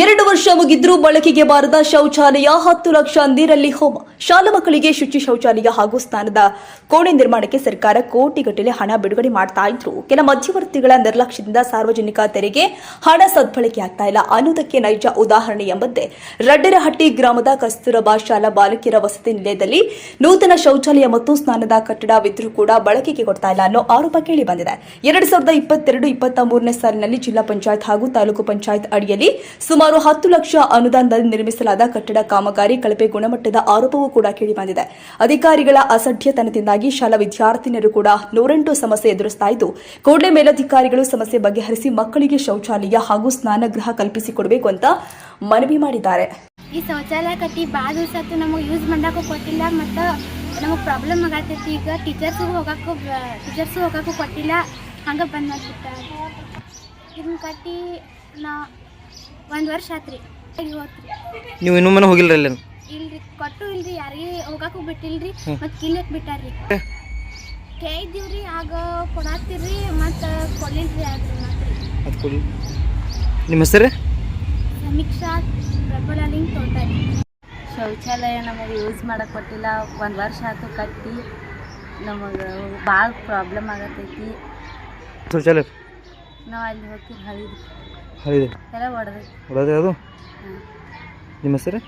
ಎರಡು ವರ್ಷ ಮುಗಿದ್ರೂ ಬಳಕೆಗೆ ಬಾರದ ಶೌಚಾಲಯ ಹತ್ತು ಲಕ್ಷ ನೀರಲ್ಲಿ ಹೋಮ. ಶಾಲಾ ಮಕ್ಕಳಿಗೆ ಶುಚಿ ಶೌಚಾಲಯ ಹಾಗೂ ಸ್ನಾನದ ಕೋಣೆ ನಿರ್ಮಾಣಕ್ಕೆ ಸರ್ಕಾರ ಕೋಟಿಗಟ್ಟಲೆ ಹಣ ಬಿಡುಗಡೆ ಮಾಡ್ತಾ ಇದ್ರು. ಕೆಲ ಮಧ್ಯವರ್ತಿಗಳ ನಿರ್ಲಕ್ಷ್ಯದಿಂದ ಸಾರ್ವಜನಿಕ ತೆರಿಗೆ, ಹಣ ಸದ್ಬಳಕೆ ಆಗ್ತಾ ಇಲ್ಲ. ಅನ್ನೋದಕ್ಕೆ ನೈಜ ಉದಾಹರಣೆ ಎಂಬಂತೆ, ರಡ್ಡರಹಟ್ಟಿ ಗ್ರಾಮದ ಕಸ್ತೂರಬಾ ಶಾಲಾ ಬಾಲಕಿಯರ ವಸತಿ ನಿಲಯದಲ್ಲಿ ನೂತನ ಶೌಚಾಲಯ ಮತ್ತು ಸ್ನಾನದ ಕಟ್ಟಡವಿದ್ರೂ ಕೂಡ ಬಳಕೆಗೆ ಕೊಡ್ತಾ ಇಲ್ಲ ಅನ್ನೋ ಆರೋಪ ಕೇಳಿ ಬಂದಿದೆ. ಎರಡ್ ಸಾವಿರದ ಇಪ್ಪತ್ತೆರಡು ಇಪ್ಪತ್ತ ಮೂರನೇ ಸಾಲಿನಲ್ಲಿ ಜಿಲ್ಲಾ ಪಂಚಾಯತ್ ಹಾಗೂ ತಾಲೂಕು ಪಂಚಾಯತ್ ಅಡಿಯಲ್ಲಿ ಸುಮಾರು ಹತ್ತು ಲಕ್ಷ ಅನುದಾನದಲ್ಲಿ ನಿರ್ಮಿಸಲಾದ ಕಟ್ಟಡ ಕಾಮಗಾರಿ ಕಳಪೆ ಗುಣಮಟ್ಟದ ಆರೋಪವೂ ಕೂಡ ಕೇಳಿಬಂದಿದೆ ಅಧಿಕಾರಿಗಳ ಅಸಡ್ಯತನದಿಂದಾಗಿ ಶಾಲಾ ವಿದ್ಯಾರ್ಥಿನಿಯರು ಕೂಡ ನೂರೆಂಟು ಸಮಸ್ಯೆ ಎದುರಿಸ್ತಾ ಇದ್ದು, ಕೂಡಲೇ ಮೇಲಧಿಕಾರಿಗಳು ಸಮಸ್ಯೆ ಬಗೆಹರಿಸಿ ಮಕ್ಕಳಿಗೆ ಶೌಚಾಲಯ ಹಾಗೂ ಸ್ನಾನಗೃಹ ಕಲ್ಪಿಸಿಕೊಡಬೇಕು ಅಂತ ಮನವಿ ಮಾಡಿದ್ದಾರೆ. ಈ ಶೌಚಾಲಯ ಕಟ್ಟಿ ಭಾಳ ದಿವಸ ನಮಗೆ ಯೂಸ್ ಮಾಡಕ್ಕೂ ಕೊಟ್ಟಿಲ್ಲ ಮತ್ತು ನಮಗೆ ಪ್ರಾಬ್ಲಮ್ ಆಗತ್ತೈತಿ ಈಗ ಟೀಚರ್ಸು ಹೋಗಕ್ಕೂ ಟೀಚರ್ಸು ಹೋಗಕ್ಕೂ ಕೊಟ್ಟಿಲ್ಲ. ಹಂಗೆ ಬಂದ್ ಮಾಡ್ಬಿಟ್ಟ ಇದನ್ನ ಕಟ್ಟಿ ನಾ ಒಂದು ವರ್ಷ ಆತ್ರಿ. ಹೋತ್ರಿ. ನೀವು ಇನ್ನೂ ಮನೆ ಹೋಗಿಲ್ಲ ಅಲ್ಲಿ ಇಲ್ರಿ ಕೊಟ್ಟು ಇಲ್ರಿ ಯಾರಿಗೆ ಹೋಗಾಕು ಬಿಟ್ಟಿಲ್ರಿ ಮತ್ತೆ ಮತ್ತು ಕಿಲ್ಲಕ್ ಬಿಟ್ಟಾರ್ರಿ. ಕೇಳಿದ್ದೀವ್ರಿ ಆಗ ಕೊಡಾತಿರ್ರಿ ಮತ್ತು ಕೊಡ್ಲಿಲ್ರಿ ಆದ್ರಿ ಕೊಡಿ ನಿಮ್ಮ ಹೆಸರು? ಸಮೀಕ್ಷಾ ಪ್ರಬಲಲಿಂಗ್ ತೋಟರಿ ಶೌಚಾಲಯ ನಮಗೆ ಯೂಸ್ ಮಾಡಕ್ಕೆ ಕೊಟ್ಟಿಲ್ಲ. ಒಂದು ವರ್ಷ ಆಯ್ತು ಕಟ್ಟಿ. ನಮಗೆ ಭಾಳ ಪ್ರಾಬ್ಲಮ್ ಆಗತೈತಿ. ಶೌಚಾಲಯ? ನಾವು ಅಲ್ಲಿ ಹೋಗ್ತೀವಿ ಹಳಿದು. ಅದು? ಹೊಡೋದು ಯಾವುದು ನಿಮ್ಮ ಹೆಸರು?